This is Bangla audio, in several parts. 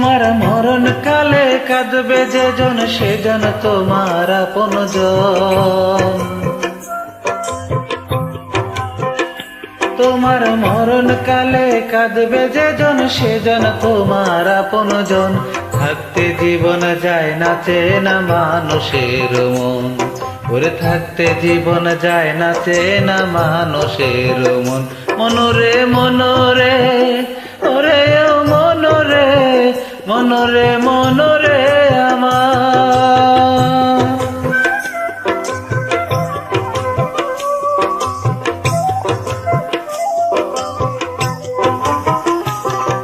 তোমার মরণ কালে কাঁদবে যে জন, সে জন তোমার আপন তোমার মরণ কালে কাঁদবে যে জন, সে জন তোমার আপন জন থাকতে জীবন যায় না চেনা মানুষের মন। ওরে, থাকতে জীবন যায় না চেনা মানুষের মন। মনরে মনরে মনরে মনরে আমার।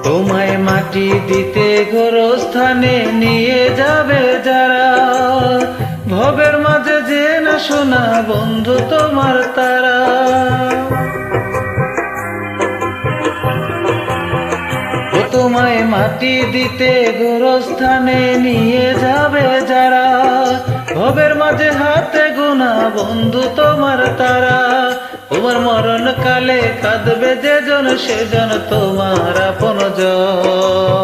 তোমায় মাটি দিতে গোরস্থানে নিয়ে যাবে যারা। ভবের মাঝে যে না শোনা বন্ধু তোমার তারা। তোমায় মাটি দিতে গোরস্থানে নিয়ে যাবে যারা। ভবের মাঝে হাতে গুনা বন্ধু তোমার তারা। তোমার মরণ কালে কাঁদবে যে জন সেজন তোমার আপন জন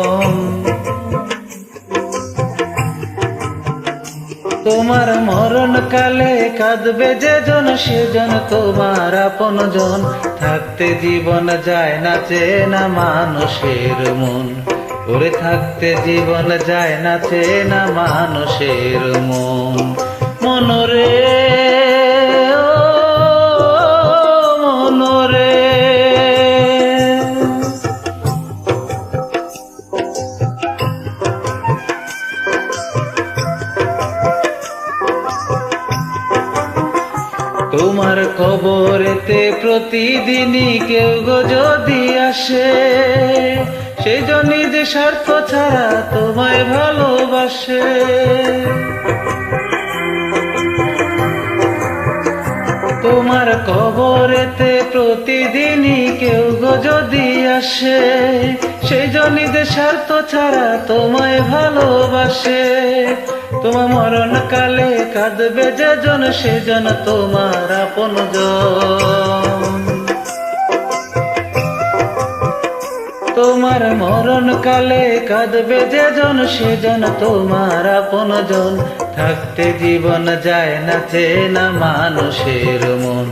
তোমার মরণ কালে কাঁদবে যে জন সেজন তোমার আপন জন। থাকতে জীবন যায় না চেনা মানুষের মন। ওরে থাকতে জীবন যায় না চেনা মানুষের মন। মনরে তোমার কবরেতে প্রতিদিনই কেউ গো যদি আসে সেই জন্য যে স্বার্থ ছাড়া তোমায় ভালোবাসে। তোমার কবরেতে প্রতিদিনই কেউ গো যদি আসে সেই যে স্বার্থ ছাড়া তোমায় ভালোবাসে। তোমার মরণ কালে কাঁদবে যে জন সেজন তোমার আপন তোমার মরণ কালে কাঁদবে যে জন সেজন তোমার আপন জন থাকতে জীবন যায় না চেনা মানুষের মন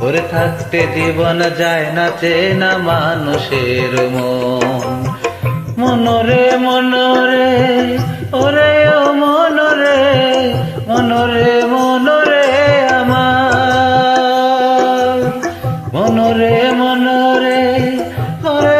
ওরে থাকতে জীবন যায় না চেনা মানুষের মন মনরে মনরে ওরে ও মনরে মনরে মনরে হরে